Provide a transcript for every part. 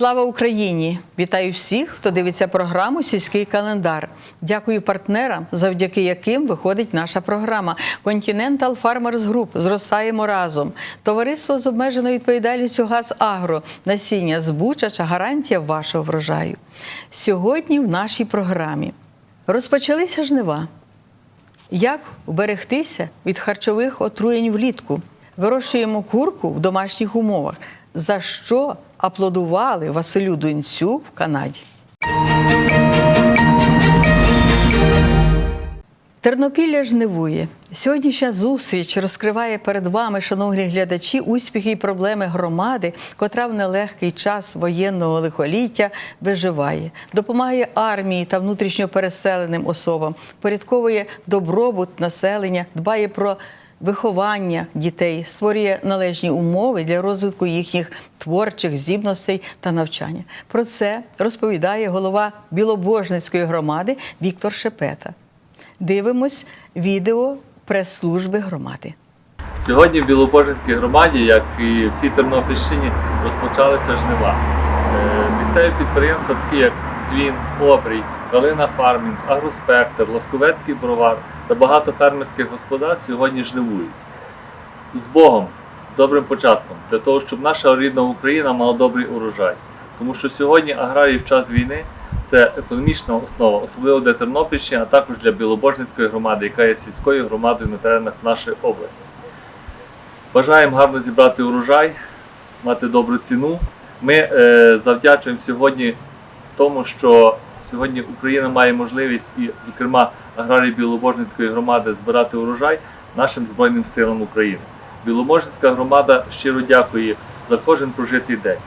Слава Україні! Вітаю всіх, хто дивиться програму Сільський календар. Дякую партнерам, завдяки яким виходить наша програма. Continental Farmers Group. Зростаємо разом. Товариство з обмеженою відповідальністю ГАЗ Агро. Насіння збучача гарантія вашого врожаю. Сьогодні в нашій програмі розпочалися жнива. Як уберегтися від харчових отруєнь влітку? Вирощуємо курку в домашніх умовах. За що аплодували Василю Дунцю в Канаді? Тернопілля жнивує. Сьогоднішня зустріч розкриває перед вами, шановні глядачі, успіхи і проблеми громади, котра в нелегкий час воєнного лихоліття виживає, допомагає армії та внутрішньо переселеним особам, порядковує добробут населення, дбає про виховання дітей, створює належні умови для розвитку їхніх творчих здібностей та навчання. Про це розповідає голова Білобожницької громади Віктор Шепета. Дивимось відео прес-служби громади. Сьогодні в Білобожинській громаді, як і всій Тернопільщині, розпочалися жнива. Е, Місцеві підприємства, такі як Дзвін, Обрій, Калина Фармінг, Агроспектр, Ласковецький бровар та багато фермерських господарств сьогодні жнивують. З Богом, добрим початком, для того, щоб наша рідна Україна мала добрий урожай. Тому що сьогодні аграрії в час війни це економічна основа, особливо для Тернопільщини, а також для Білобожницької громади, яка є сільською громадою на теренах нашої області. Бажаємо гарно зібрати урожай, мати добру ціну. Ми е, завдячуємо сьогодні тому, що сьогодні Україна має можливість і, зокрема, аграрії Білобожницької громади збирати урожай нашим Збройним силам України. Білобожницька громада щиро дякує за кожен прожитий день.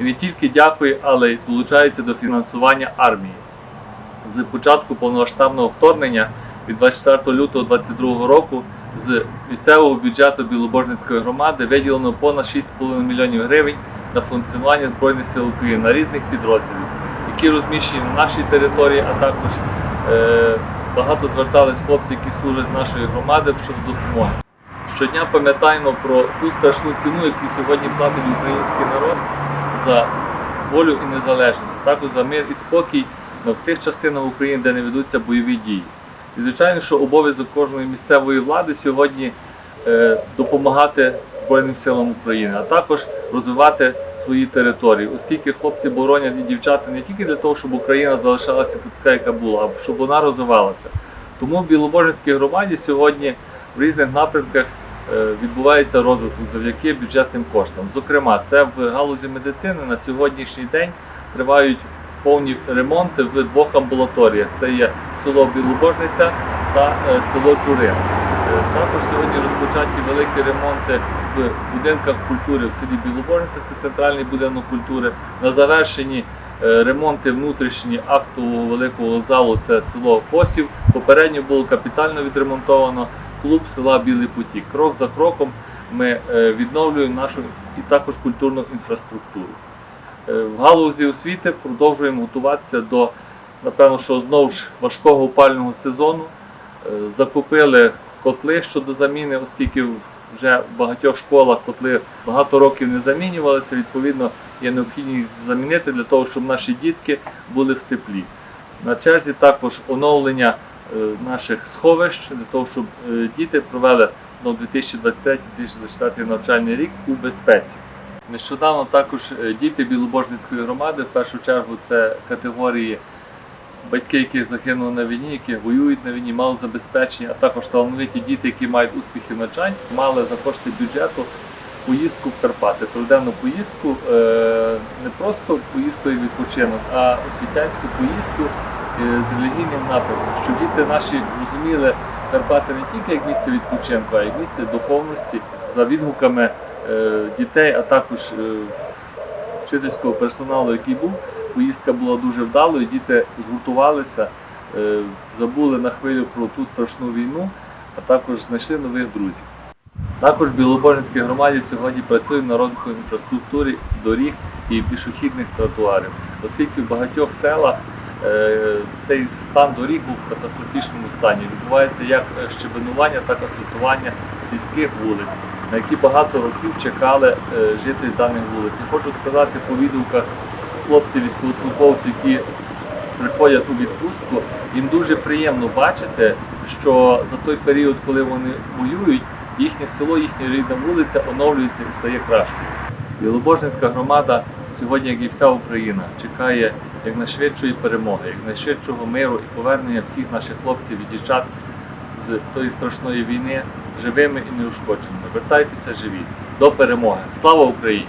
І не тільки дякує, але й долучається до фінансування армії. З початку повномасштабного вторгнення від 24 лютого 2022 року з місцевого бюджету Білобожницької громади виділено понад 6,5 мільйонів гривень на функціонування Збройних сил України на різних підрозділів, які розміщені на нашій території, а також е, багато звертались хлопці, які служать з нашої громади щодо допомоги. Щодня пам'ятаємо про ту страшну ціну, яку сьогодні платить український народ за волю і незалежність, а також за мир і спокій в тих частинах України, де не ведуться бойові дії. І звичайно, що обов'язок кожної місцевої влади сьогодні е, допомагати Збройним силам України, а також розвивати свої території, оскільки хлопці боронять і дівчата не тільки для того, щоб Україна залишалася така, яка була, а щоб вона розвивалася. Тому в Білобожинській громаді сьогодні в різних напрямках е, відбувається розвиток завдяки бюджетним коштам. Зокрема, це в галузі медицини на сьогоднішній день тривають повні ремонти в двох амбулаторіях. Це є село Білобожниця та е, село Джурин. Е, Також сьогодні розпочаті великі ремонти в будинках культури в селі Білобожниця, це центральний будинок культури. На завершенні е, ремонти внутрішні актового великого залу це село Косів. Попередньо було капітально відремонтовано клуб села Білий Потік. Крок за кроком ми е, відновлюємо нашу і також культурну інфраструктуру. Е, В галузі освіти продовжуємо готуватися до, напевно, що знову ж важкого опального сезону. Закупили котли щодо заміни, оскільки вже в багатьох школах котли багато років не замінювалися. Відповідно, є необхідність замінити для того, щоб наші дітки були в теплі. На черзі також оновлення е, наших сховищ для того, щоб е, діти провели ну, 2023-2024 навчальний рік у безпеці. Нещодавно також е, діти Білобожницької громади, в першу чергу це категорії батьки, яких загинули на війні, які воюють на війні, мали забезпечення, а також талановиті діти, які мають успіхи в мали за кошти бюджету поїздку в Карпати, триденну поїздку, е, не просто поїздку як відпочинок, а освітянську поїздку е, з релігійним напрямком, щоб діти наші розуміли Карпати не тільки як місце відпочинку, а й місце духовності за відгуками е, дітей, а також вчительського персоналу, який був. Поїздка була дуже вдалою, діти згуртувалися, е, забули на хвилю про ту страшну війну, а також знайшли нових друзів. Також в громаді сьогодні працюємо на розвитку інфраструктури, доріг і пішохідних тротуарів, оскільки в багатьох селах е, цей стан доріг був в катастрофічному стані. Відбувається як щебенування, так і асфальтування сільських вулиць, на які багато років чекали е, жителі даних вулиць. Хочу сказати по відгуках хлопців, військовослужбовців, які приходять у відпустку, їм дуже приємно бачити, що за той період, коли вони воюють, їхнє село, їхня рідна вулиця оновлюється і стає кращою. Білобожницька громада сьогодні, як і вся Україна, чекає якнайшвидшої перемоги, якнайшвидшого миру і повернення всіх наших хлопців і дівчат з тої страшної війни живими і неушкодженими. Вертайтеся живі до перемоги. Слава Україні!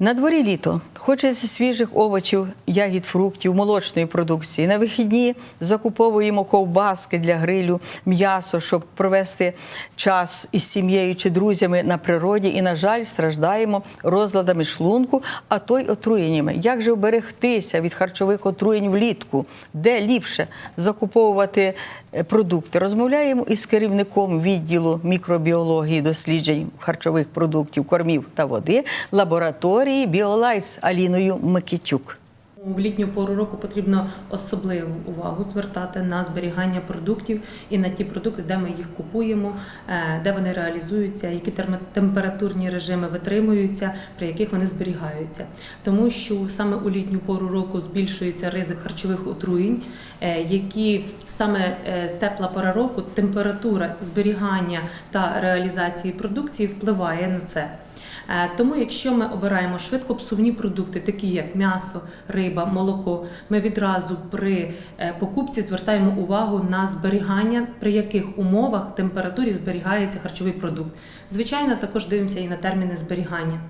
На дворі літо хочеться свіжих овочів, ягід, фруктів, молочної продукції. На вихідні закуповуємо ковбаски для грилю, м'ясо, щоб провести час із сім'єю чи друзями на природі. І, на жаль, страждаємо розладами шлунку, а то й отруєннями. Як же вберегтися від харчових отруєнь влітку? Де ліпше закуповувати е, продукти? Розмовляємо із керівником відділу мікробіології досліджень харчових продуктів, кормів та води лабораторії Біолайс Аліною Микитюк. В літню пору року потрібно особливу увагу звертати на зберігання продуктів і на ті продукти, де ми їх купуємо, е, де вони реалізуються, які температурні режими витримуються, при яких вони зберігаються. Тому що саме у літню пору року збільшується ризик харчових отруєнь, е, які саме е, тепла пора року, температура зберігання та реалізації продукції впливає на це. Е, Тому, якщо ми обираємо швидкопсувні продукти, такі як м'ясо, риба, молоко, ми відразу при е, покупці звертаємо увагу на зберігання, при яких умовах температурі зберігається харчовий продукт. Звичайно, також дивимося і на терміни зберігання.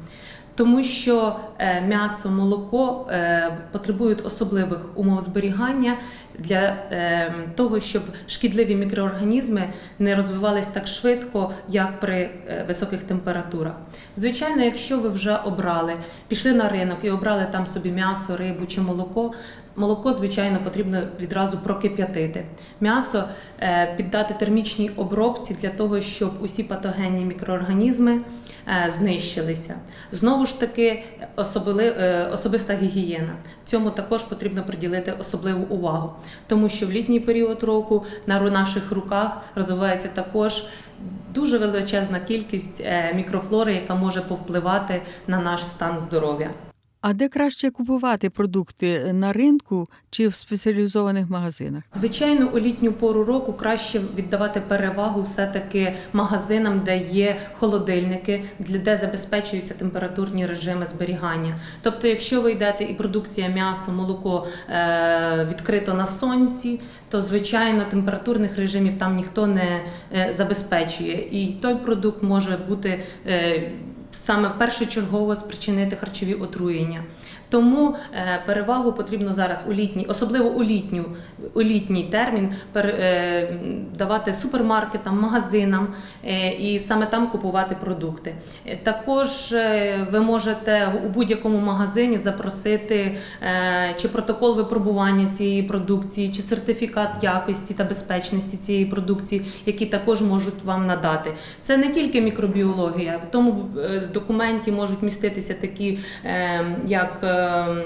Тому що е, м'ясо, молоко е, потребують особливих умов зберігання для е, того, щоб шкідливі мікроорганізми не розвивались так швидко, як при високих температурах. Звичайно, якщо ви вже обрали, пішли на ринок і обрали там собі м'ясо, рибу чи молоко. Молоко, звичайно, потрібно відразу прокип'ятити. М'ясо е, піддати термічній обробці для того, щоб усі патогенні мікроорганізми е, знищилися. Знову ж таки, е, особиста гігієна. Цьому також потрібно приділити особливу увагу, тому що в літній період року на наших руках розвивається також дуже величезна кількість мікрофлори, яка може повпливати на наш стан здоров'я. А де краще купувати продукти на ринку чи в спеціалізованих магазинах? Звичайно, у літню пору року краще віддавати перевагу все-таки магазинам, де є холодильники, для- де забезпечуються температурні режими зберігання. Тобто, якщо ви йдете і продукція м'ясо, молоко е, відкрито на сонці, то звичайно температурних режимів там ніхто не е, забезпечує. І той продукт може бути. Саме першочергово спричинити харчові отруєння. Тому е, перевагу потрібно зараз у літній, особливо у літню, у літній термін е, давати супермаркетам, магазинам е, і саме там купувати продукти. Також ви можете у будь-якому магазині запросити чи протокол випробування цієї продукції, чи сертифікат якості та безпечності цієї продукції, які також можуть вам надати. Це не тільки мікробіологія, в тому документі можуть міститися такі, як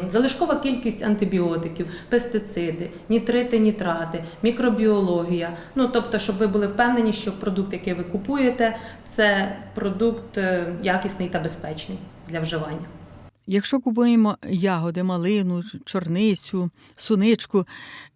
залишкова кількість антибіотиків, пестициди, нітрити, нітрати, мікробіологія. Ну тобто, щоб ви були впевнені, що продукт, який ви купуєте, це продукт е, якісний та безпечний для вживання. Якщо купуємо ягоди, малину, чорницю, суничку,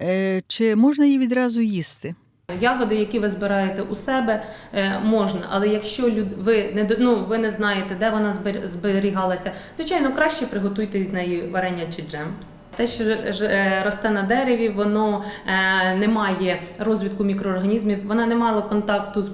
е, чи можна її відразу їсти? Ягоди, які ви збираєте у себе, е, можна, але якщо ви не ну, ви не знаєте, де вона збер- зберігалася, звичайно, краще приготуйте з неї варення чи джем. Те, що е, росте на дереві, воно е, не має розвитку мікроорганізмів, вона не мала контакту з,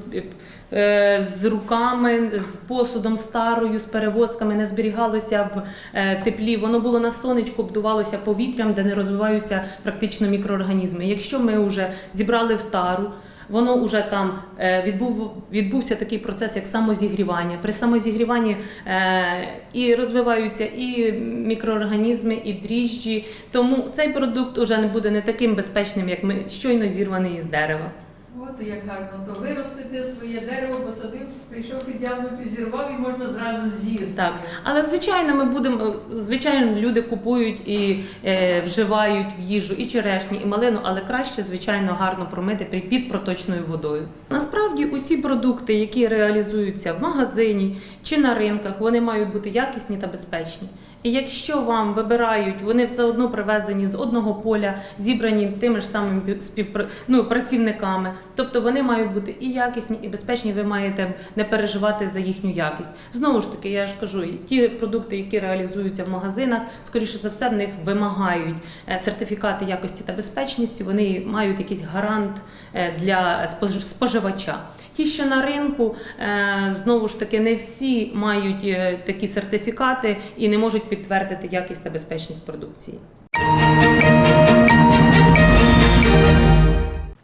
з руками, з посудом старою, з перевозками, не зберігалося в е, теплі. Воно було на сонечку, обдувалося повітрям, де не розвиваються практично мікроорганізми. Якщо ми вже зібрали в тару, Воно вже там е, відбув, відбувся такий процес, як самозігрівання. При самозігріванні е, і розвиваються і мікроорганізми, і дріжджі. Тому цей продукт вже не буде не таким безпечним, як ми щойно зірваний із дерева. От як гарно, то виростити своє дерево, посадив, прийшов під яблуню, зірвав і можна зразу з'їсти. Так, але звичайно, ми будемо е, звичайно, люди купують і е, вживають в їжу і черешні, і малину, але краще, звичайно, гарно промити під- під проточною водою. Насправді, усі продукти, які реалізуються в магазині чи на ринках, вони мають бути якісні та безпечні. І якщо вам вибирають, вони все одно привезені з одного поля, зібрані тими ж самими пі- співпра... ну, працівниками. Тобто вони мають бути і якісні, і безпечні. Ви маєте не переживати за їхню якість. Знову ж таки, я ж кажу, ті продукти, які реалізуються в магазинах, скоріше за все, в них вимагають е, сертифікати якості та безпечності. Вони мають якийсь гарант е, для спож- споживача. Ті, що на ринку, е, знову ж таки, не всі мають е, такі сертифікати і не можуть підтвердити якість та безпечність продукції.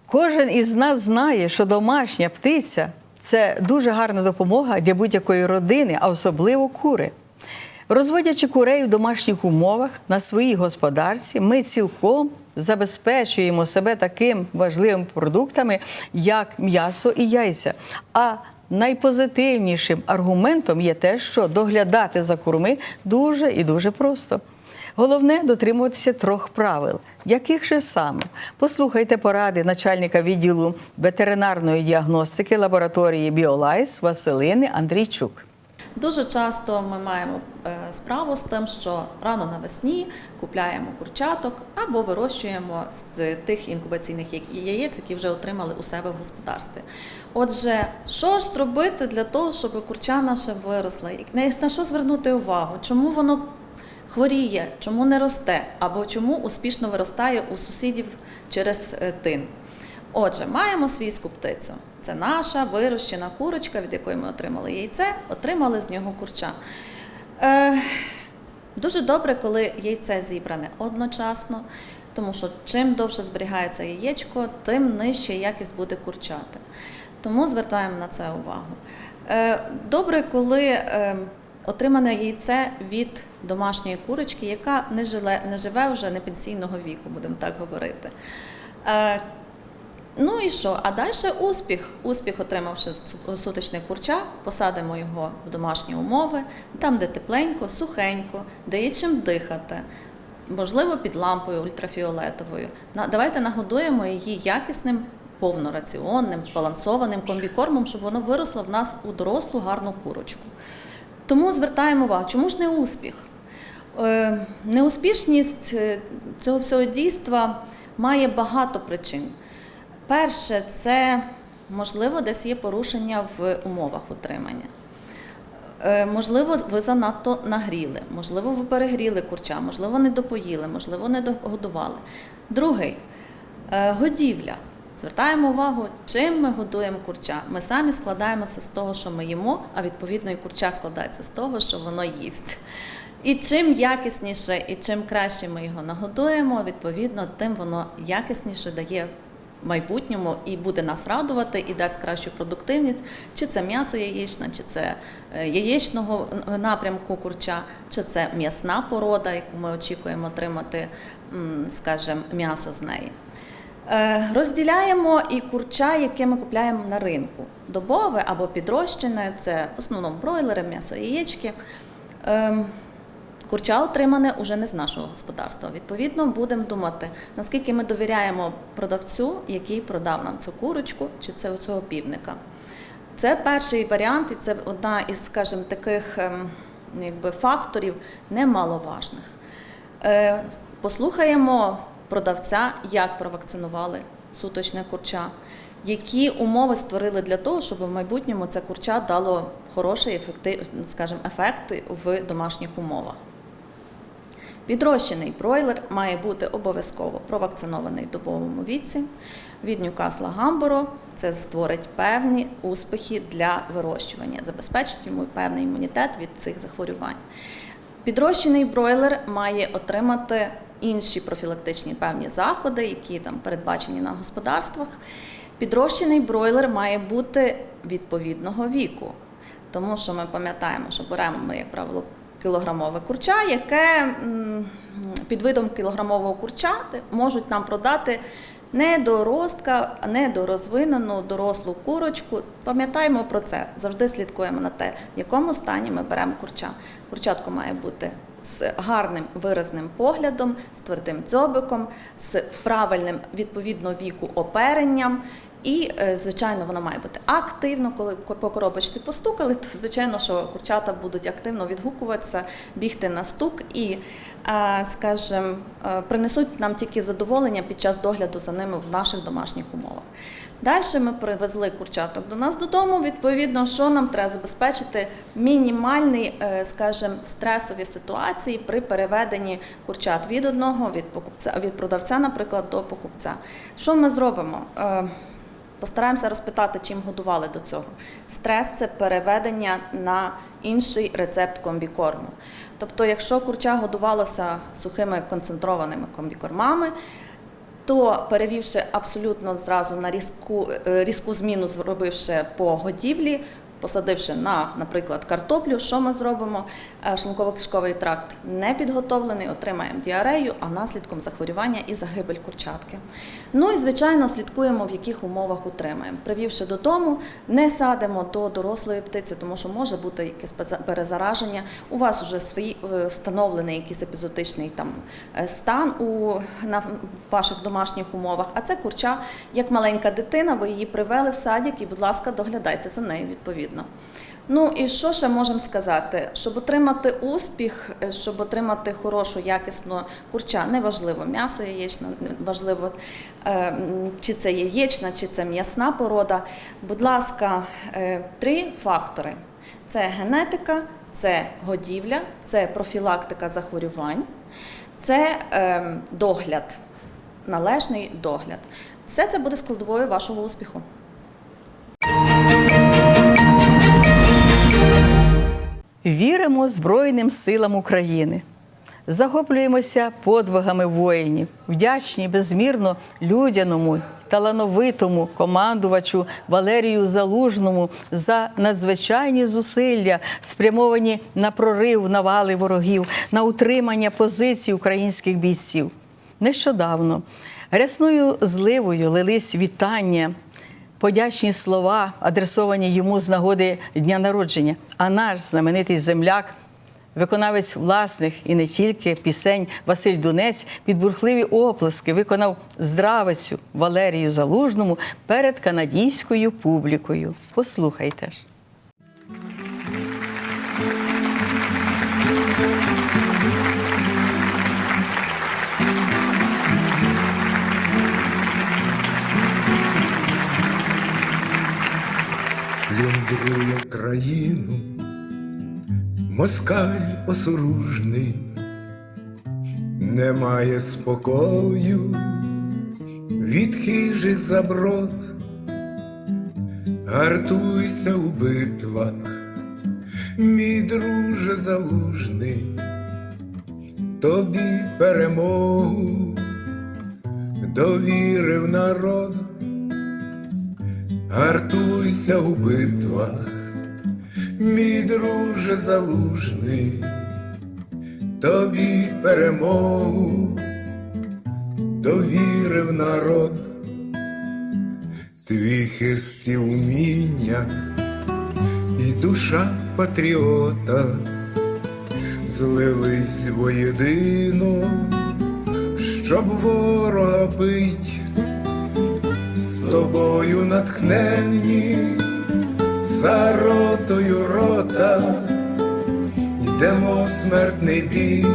Кожен із нас знає, що домашня птиця це дуже гарна допомога для будь-якої родини, а особливо кури. Розводячи курей в домашніх умовах на своїй господарці, ми цілком забезпечуємо себе таким важливими продуктами, як м'ясо і яйця. А найпозитивнішим аргументом є те, що доглядати за курми дуже і дуже просто. Головне дотримуватися трьох правил. Яких же саме? Послухайте поради начальника відділу ветеринарної діагностики лабораторії Біолайс Василини Андрійчук. Дуже часто ми маємо е, справу з тим, що рано навесні купляємо курчаток або вирощуємо з тих інкубаційних яєць, які вже отримали у себе в господарстві. Отже, що ж зробити для того, щоб курча наша виросла? На що звернути увагу? Чому воно хворіє, чому не росте, або чому успішно виростає у сусідів через е, тин? Отже, маємо свійську птицю. Це наша вирощена курочка, від якої ми отримали яйце, отримали з нього курча. Е, дуже добре, коли яйце зібране одночасно, тому що чим довше зберігається яєчко, тим нижча якість буде курчати. Тому звертаємо на це увагу. Е, добре, коли е, отримане яйце від домашньої курочки, яка не, жиле, не живе вже не пенсійного віку, будемо так говорити. Е, Ну і що? А далі успіх. Успіх, отримавши сутичне курча, посадимо його в домашні умови, там, де тепленько, сухенько, де є чим дихати, можливо, під лампою ультрафіолетовою. Давайте нагодуємо її якісним, повнораціонним, збалансованим комбікормом, щоб воно виросло в нас у дорослу гарну курочку. Тому звертаємо увагу, чому ж не успіх? Е, Неуспішність е, цього всього дійства має багато причин. Перше, це можливо десь є порушення в умовах утримання. Е, Можливо, ви занадто нагріли, можливо, ви перегріли курча, можливо, не допоїли, можливо, не догодували. Другий е, годівля. Звертаємо увагу, чим ми годуємо курча. Ми самі складаємося з того, що ми їмо, а відповідно і курча складається з того, що воно їсть. І чим якісніше і чим краще ми його нагодуємо, відповідно, тим воно якісніше дає майбутньому і буде нас радувати, і дасть кращу продуктивність, чи це м'ясо яєчне, чи це е, яєчного напрямку курча, чи це м'ясна порода, яку ми очікуємо отримати, скажімо, м'ясо з неї. Е, Розділяємо і курча, яке ми купляємо на ринку. Добове або підрощене, це в основному бройлери, м'ясо яєчки. Курча отримане уже не з нашого господарства. Відповідно, будемо думати, наскільки ми довіряємо продавцю, який продав нам цю курочку чи це цього півника. Це перший варіант, і це одна із, скажімо, таких ем, якби, факторів немаловажних. Е, Послухаємо продавця, як провакцинували суточне курча, які умови створили для того, щоб в майбутньому це курча дало хороший ефектив, скажімо, ефект в домашніх умовах. Підрощений бройлер має бути обов'язково провакцинований в добовому віці. Від Ньюкасла Гамборо це створить певні успіхи для вирощування, забезпечить йому певний імунітет від цих захворювань. Підрощений бройлер має отримати інші профілактичні певні заходи, які там передбачені на господарствах. Підрощений бройлер має бути відповідного віку, тому що ми пам'ятаємо, що беремо ми, як правило, кілограмове курча, яке під видом кілограмового курча можуть нам продати недоростка, недорозвинену дорослу курочку. Пам'ятаємо про це, завжди слідкуємо на те, в якому стані ми беремо курча. Курчатко має бути з гарним виразним поглядом, з твердим дзьобиком, з правильним відповідно віку оперенням. І, е, звичайно, воно має бути активно. Коли по коробочці постукали, то звичайно, що курчата будуть активно відгукуватися, бігти на стук і, е, скажімо, е, принесуть нам тільки задоволення під час догляду за ними в наших домашніх умовах. Далі ми привезли курчаток до нас додому. Відповідно, що нам треба забезпечити мінімальний, скажімо, стресові ситуації при переведенні курчат від одного від покупця від продавця, наприклад, до покупця. Що ми зробимо? Постараємося розпитати, чим годували до цього. Стрес це переведення на інший рецепт комбікорму. Тобто, якщо курча годувалося сухими концентрованими комбікормами, то перевівши абсолютно зразу на різку, е, різку зміну, зробивши по годівлі, посадивши на, наприклад, картоплю, що ми зробимо? Е, Шлунково-кишковий тракт не підготовлений, отримаємо діарею, а наслідком захворювання і загибель курчатки. Ну і звичайно слідкуємо, в яких умовах утримаємо. Привівши додому, не садимо до дорослої птиці, тому що може бути якесь перезараження. У вас вже свої е, встановлений якийсь епізотичний там е, стан у на ваших домашніх умовах. А це курча як маленька дитина. Ви її привели в садик і, будь ласка, доглядайте за нею відповідно. Ну і що ще можемо сказати? Щоб отримати успіх, е, щоб отримати хорошу, якісну курча, неважливо м'ясо яєчне, важливо е, чи це яєчна, чи це м'ясна порода. Будь ласка, е, три фактори: це генетика, це годівля, це профілактика захворювань, це догляд, належний догляд. Все це буде складовою вашого успіху. Віримо Збройним силам України. Захоплюємося подвигами воїнів, вдячні безмірно людяному, талановитому командувачу Валерію Залужному за надзвичайні зусилля, спрямовані на прорив навали ворогів, на утримання позицій українських бійців. Нещодавно рясною зливою лились вітання подячні слова, адресовані йому з нагоди дня народження. А наш знаменитий земляк, виконавець власних і не тільки пісень Василь Дунець під бурхливі оплески виконав здравицю Валерію Залужному перед канадійською публікою. Послухайте ж. Плюндрує країну, москаль осоружний, немає спокою. Від хижих заброд, гартуйся у битвах, мій друже залужний, тобі перемогу. Довірив народ. Гартуйся у битвах, мій друже залужний, тобі перемогу довірив народ, твій хист і уміння і душа патріота злились воєдино, щоб ворога бить. З тобою натхненні, за ротою рота, йдемо в смертний бій,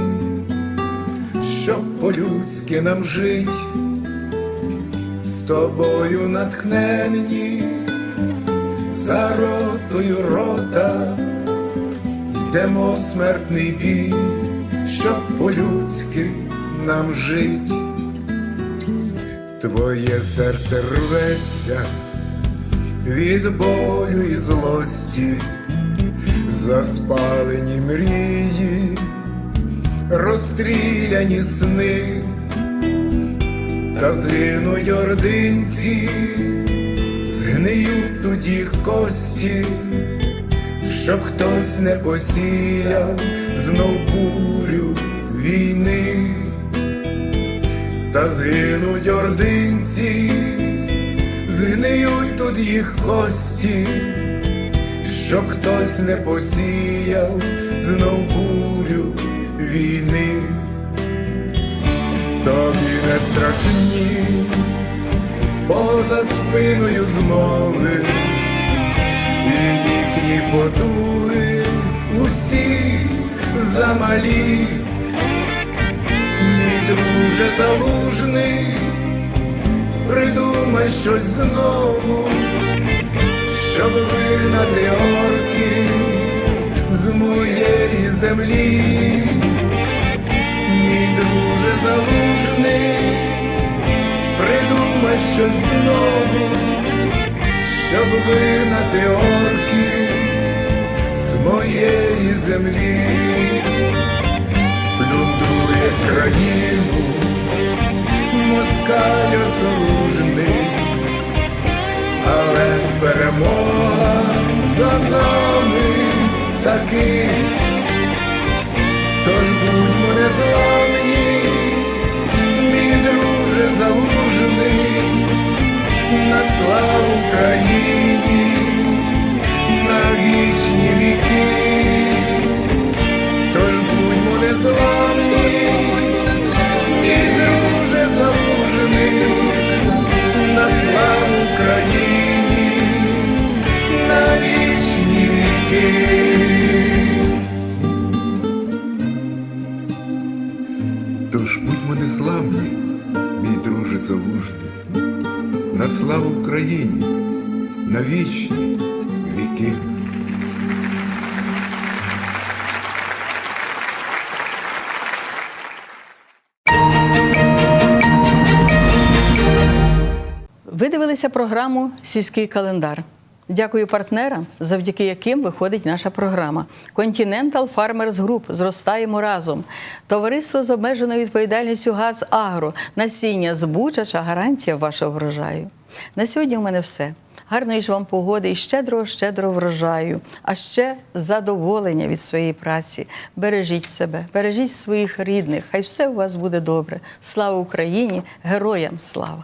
щоб по-людськи нам жить, з тобою натхненні, за ротою рота, йдемо в смертний бій, щоб по-людськи нам жить. Твоє серце рветься від болю і злості, заспалені мрії, розстріляні сни, та згинуть ординці, згниють їх кості, щоб хтось не посіяв знов бурю війни. Та згинуть ординці, згниють тут їх кості, щоб хтось не посіяв знов бурю війни. Тобі не страшні поза спиною змови, і їхні потуги усі замалі. Мій друже залужний, придумай щось знову, щоб вигнати орків з моєї землі. Мій друже залужний, придумай щось знову, щоб вигнати орків з моєї землі плюндрує країну, москаль перемога за нами таки, тож будьмо незламні, мій друже залужний, на славу країні, на вічні віки. Тож будьмо незламні, мій друже залужений, на славу країні, Тож будьмо незламні, мій друже залужний, на славу Україні, на вічні віки. Ви дивилися програму Сільський календар. Дякую партнерам, завдяки яким виходить наша програма. Continental Farmers Group зростаємо разом. Товариство з обмеженою відповідальністю ГАЗ Агро. Насіння збучача гарантія вашого врожаю. На сьогодні у мене все. Гарної ж вам погоди і щедрого, щедрого врожаю, а ще задоволення від своєї праці. Бережіть себе, бережіть своїх рідних. Хай все у вас буде добре. Слава Україні! Героям слава!